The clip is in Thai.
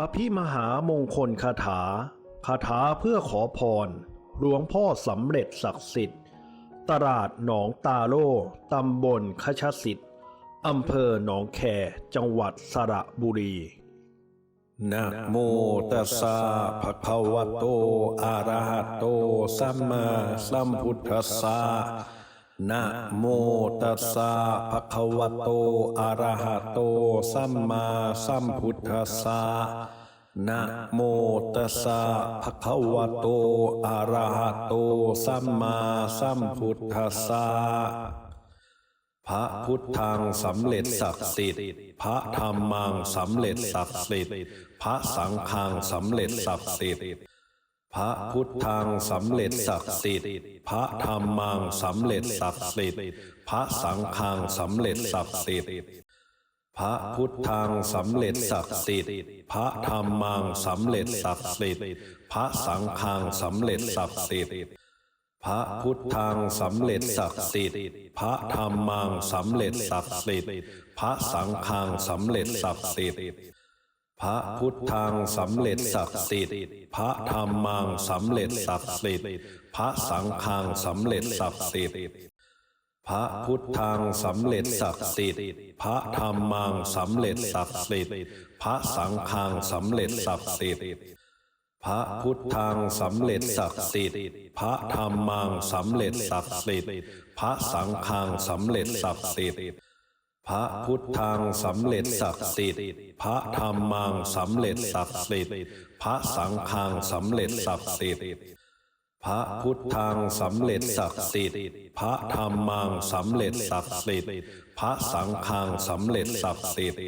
อภิมหามงคลคาถา คาถาเพื่อขอพร หลวงพ่อสำเร็จศักดิ์สิทธิ์ ตลาดหนองตาโลตำบลคชสิทธิ์อำเภอหนองแค จังหวัดสระบุรี นะโมตัสสะภะคะวะโต อะระหะโต สัมมาสัมพุทธัสสะ นะโมตัสสะภะคะวะโต อะระหะโต สัมมาสัมพุทธัสสะนะโมตัสสะภะคะวะโต อะระหะโต สัมมาสัมพุทธัสสะพระพุทธังสำเร็จศักดิ์สิทธิ์ พระธรรมังสำเร็จศักดิ์สิทธิ์ พระสังฆังสำเร็จศักดิ์สิทธิ์ พระพุทธังสำเร็จศักดิ์สิทธิ์พระธรรมังสำเร็จศักดิ์สิทธิ์พระสังฆังสำเร็จศักดิ์สิทธิ์พระพุทธังสำเร็จศักดิ์สิทธิ์พระธรรมังสำเร็จศักดิ์สิทธิ์พระสังฆังสำเร็จศักดิ์สิทธิ์พระพุทธังสำเร็จศักดิ์สิทธิ์พระธรรมังสำเร็จศักดิ์สิทธิ์พระสังฆังสำเร็จศักดิ์สิทธิ์ พระพุทธังสำเร็จศักดิ์สิทธิ์พระธรรมังสำเร็จศักดิ์สิทธิ์พระสังฆังสำเร็จศักดิ์สิทธิ์พระพุทธังสำเร็จศักดิ์สิทธิ์พระธรรมังสำเร็จศักดิ์สิทธิ์พระสังฆังสำเร็จศักดิ์สิทธิ์พระพุทธังสำเร็จศักดิ์สิทธิ์พระธรรมังสำเร็จศักดิ์สิทธิ์พระสังฆังสำเร็จศักดิ์สิทธิ์ พระพุทธังสำเร็จศักดิ์สิทธิ์ พระธรรมังสำเร็จศักดิ์สิทธิ์ พระสังฆังสำเร็จศักดิ์สิทธิ์ พระพุทธังสำเร็จศักดิ์สิทธิ์ พระธรรมังสำเร็จศักดิ์สิทธิ์ พระสังฆังสำเร็จศักดิ์สิทธิ์